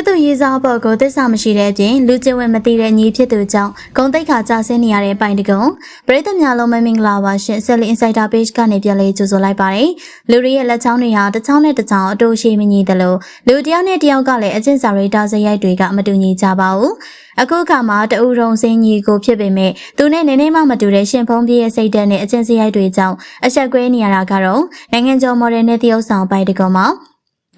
စ်သူရေးစားပေါ်ကိုသစ္စာမရှိတဲ့အပြင်လူကျင့်ဝင်မသိတဲ့ညီဖြစ်သူကြောင့်ဂုံတိတ်ခါကြဆင်းနေရတဲ့ပိုင်တကုံပရိသတ်များလုံးမမင်္ဂလာပါရှင်ဆက်လီ Insider Page ကနေပြန်လေးကြိုဆိုလိုက်ပါတယ်လူတွေရဲ့လက်ချောင်းတွေဟာတစ်ချောင်းနဲ့တစ်ချောင်းအတူရှိမညီတယ်လို့လူတစ်ယောက်နဲ့တစ်ယောက်ကလည်းအကျင့်စာရိတ္တစရိုက်တွေကမတူညီကြပါဘူးအခုခါမှာတူရုံစင်းကြီးကိုဖြစ်ပေမဲ့သူနဲ့နည်းနည်းမှမတူတဲ့ရှင်ဖုံးပြည့်ရဲ့စိတ်ဓာတ်နဲ့အကျင့်စရိုက်တွေကြောင့်အဆက်ကွဲနေရတာကတော့နိုင်ငံကျော်မော်ဒယ်နဲ့တရုတ်ဆောင်ပိုင်တကုံမှာ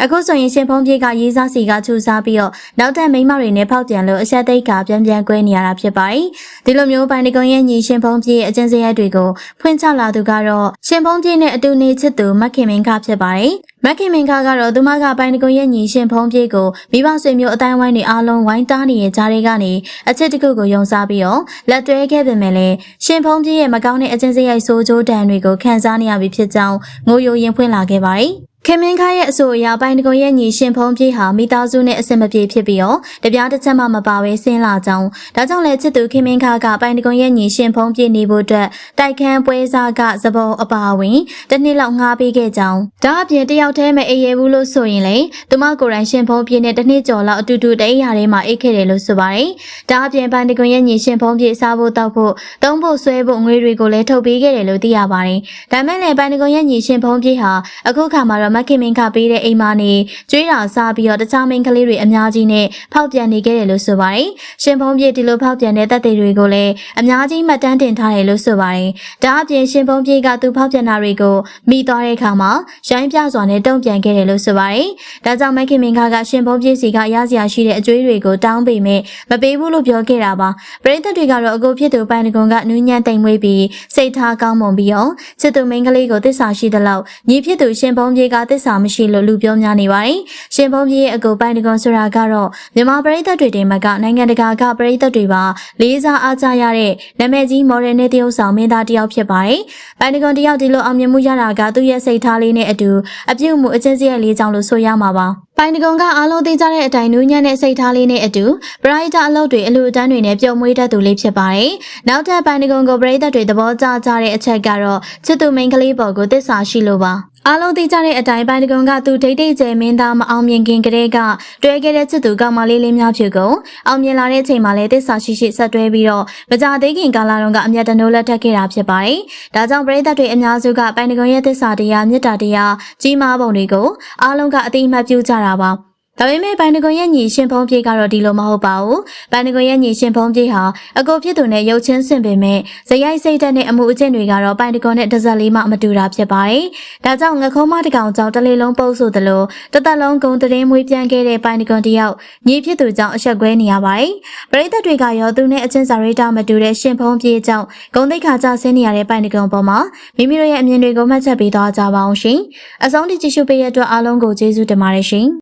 အခုဆိုရင်ရှင်ဖုံးပြေကရေးစားစီကချူစားပြီးတော့နောက်ထပ်မိန်းမတွေနဲ့ဖောက်ပြန်လို့အဆက်သိက်ကပြန်ပြန်ကွဲနေရတာဖြစ်ပါတယ်။ဒီလိုမျိုးပိုင်တကုံရဲ့ညီရှင်ဖုံးပြေအကျဉ်းစရိုက်တွေကိုဖွင့်ချလာသူကတော့ရှင်ဖုံးပြေနဲ့အတူနေချစ်သူမက်ခင်မင်းခဖြစ်ပါတယ်။မက်ခင်မင်းခကတော့သူမကပိုင်တကုံရဲ့ညီရှင်ဖုံးပြေကိုမိဘဆွေမျိုးအတိုင်းဝိုင်းတွေအားလုံးဝိုင်းတားနေတဲ့ကြားတွေကနေအချစ်တခုကိုယုံစားပြီးတော့လက်တွဲခဲ့ပေမဲ့လည်းရှင်ဖုံးပြေရဲ့မကောင်းတဲ့အကျဉ်းစရိုက်ဆိုးကျိုးတန်တွေကိုခံစားနေရပြီဖြစ်ကြောင်းငိုယိုရင်ဖွင့်လာခဲ့ပါတယ်။ ခင်မင်းခါရဲ့အဆိုအရပိုင်တကုံရဲ့ညီရှင်ဖုံးပြေးဟာမိသားစုနဲ့အဆင်မပြေဖြစ်ပြီးတော့တပြားတစ်ချက်မှမပါဘဲဆင်းလာကြောင်းဒါကြောင့်လည်းချစ်သူခင်မင်းခါကပိုင်တကုံရဲ့ညီရှင်ဖုံးပြေးနေဖို့အတွက်တိုက်ခန်းပွဲစားကသဘောအပါဝင်တစ်နှစ်လောက်ငှားပေးခဲ့ကြောင်းဒါအပြင်တယောက်တည်းမအေးရဘူးလို့ဆိုရင်လေသူမကိုယ်တိုင်ရှင်ဖုံးပြေးနဲ့တစ်နှစ်ကျော်လောက်အတူတူတအိယာထဲမှာအိတ်ခဲ့တယ်လို့ဆိုပါတယ်ဒါအပြင်ပိုင်တကုံရဲ့ညီရှင်ဖုံးပြေးစားဖို့တောက်ဖို့သုံးဖို့ဆွဲဖို့ငွေတွေကိုလည်းထုတ်ပေးခဲ့တယ်လို့သိရပါတယ်ဒါမဲ့လည်းပိုင်တကုံရဲ့ညီရှင်ဖုံးပြေးဟာအခုခါမှာတော့မခင်မင်းခပေးတဲ့အိမ်မနေကျွေးတာစားပြီးတော့တခြားမိန်းကလေးတွေအများကြီးနဲ့ဖောက်ပြန်နေခဲ့တယ်လို့ဆိုပါတယ်။ရှင်ဖုံးပြည့်ဒီလိုဖောက်ပြန်တဲ့တပ်တွေတွေကိုလည်းအများကြီးမှတ်တမ်းတင်ထားတယ်လို့ဆိုပါတယ်။ဒါအပြင်ရှင်ဖုံးပြည့်ကသူဖောက်ပြန်တာတွေကိုမိသွားတဲ့အခါမှာရိုင်းပြစွာနဲ့တုံ့ပြန်ခဲ့တယ်လို့ဆိုပါတယ်။ဒါကြောင့်မခင်မင်းခကရှင်ဖုံးပြည့်စီကရစရာရှိတဲ့အကျွေးတွေကိုတောင်းပေမဲ့မပေးဘူးလို့ပြောခဲ့တာပါ။ပရိသတ်တွေကတော့အကိုဖြစ်သူပိုင်တကွန်ကနူးညံ့တိမ်မွေးပြီးစိတ်ထားကောင်းမွန်ပြီးတော့ချစ်သူမိန်းကလေးကိုတစ္ဆာရှိသလောက်ညီဖြစ်သူရှင်ဖုံးပြည့်ကတစ္ဆာမရှိလို့လူပြောများနေပါတယ်။ရှင်ဖုံးကြီးရဲ့အကူပိုင်တကွန်ဆိုတာကတော့မြန်မာပရိသတ်တွေတင်မကနိုင်ငံတကာကပရိသတ်တွေပါလေးစားအားကြရတဲ့နာမည်ကြီးမော်ဒယ်နဲ့တရုတ်ဆောင်မင်းသားတစ်ယောက်ဖြစ်ပါတယ်။ပိုင်တကွန်တစ်ယောက်ဒီလိုအောင်မြင်မှုရတာကသူ့ရဲ့စိတ်ထားလေးနဲ့အတူအပြုတ်မှုအချင်းစီရဲ့လေးကြောင့်လို့ဆိုရမှာပါ။ပိုင်တကွန်ကအားလုံးသိကြတဲ့အတိုင်းနူးညံ့တဲ့စိတ်ထားလေးနဲ့အတူပရိသတ်အလုပ်တွေအလူအတန်းတွေနဲ့ပျော်မွေးတတ်သူလေးဖြစ်ပါတယ်။နောက်ထပ်ပိုင်တကွန်ကိုပရိသတ်တွေသဘောကျကြတဲ့အချက်ကတော့ချစ်သူမိန်းကလေးပေါ်ကိုတစ္ဆာရှိလို့ပါ။ အားလုံးသိကြတဲ့အတိုင်းပိုင်တကွန်ကသူဒိတ်ဒိတ်ကျဲမင်းသားမအောင်မြင်ခင်ကတည်းကတွဲခဲ့တဲ့ချစ်သူကောင်မလေးလေးများဖြစ်ကုန်အောင်မြင်လာတဲ့အချိန်မှာလည်းတစ္ဆာရှိရှိဆက်တွဲပြီးတော့မကြသေးခင်ကာလတုန်းကအမျက်တနိုးလက်ထပ်ခဲ့တာဖြစ်ပါတယ်။ဒါကြောင့်ပရိသတ်တွေအများစုကပိုင်တကွန်ရဲ့တစ္ဆာတရားမေတ္တာတရားကြီးမားပုံတွေကိုအားလုံးကအတိအမှတ်ပြုကြတာပါ။ ဒါပေမဲ့ဘိုင်နကွန်ရဲ့ညီရှင်ဖုံးပြေကတော့ဒီလိုမဟုတ်ပါဘူး။ဘိုင်နကွန်ရဲ့ညီရှင်ဖုံးပြေဟာအကိုဖြစ်သူနဲ့ရုပ်ချင်းဆင့်ပေမဲ့ဇယိုက်စိတ်တက်တဲ့အမှုအကျင့်တွေကတော့ဘိုင်နကွန်နဲ့တစ်စက်လေးမှမတူတာဖြစ်ပါတယ်။ဒါကြောင့်ငခုံးမတကောင်ကြောင့်တလေးလုံးပုတ်ဆိုသလိုတသက်လုံးဂုံတရင်မွေးပြန်ခဲ့တဲ့ဘိုင်နကွန်တယောက်ညီဖြစ်သူကြောင့်အဆက်ကွဲနေရပါတယ်။ပရိသတ်တွေကရောသူနဲ့အချင်းစာရိတာမတူတဲ့ရှင်ဖုံးပြေကြောင့်ဂုံတိတ်ခါကြဆင်းနေရတဲ့ဘိုင်နကွန်ပေါ်မှာမိမိတို့ရဲ့အမြင်တွေကိုမှတ်ချက်ပေးသွားကြပါအောင်ရှင်။အဆုံးထိကြည့်ရှုပေးရတဲ့အတွက်အားလုံးကိုကျေးဇူးတင်ပါတယ်ရှင်။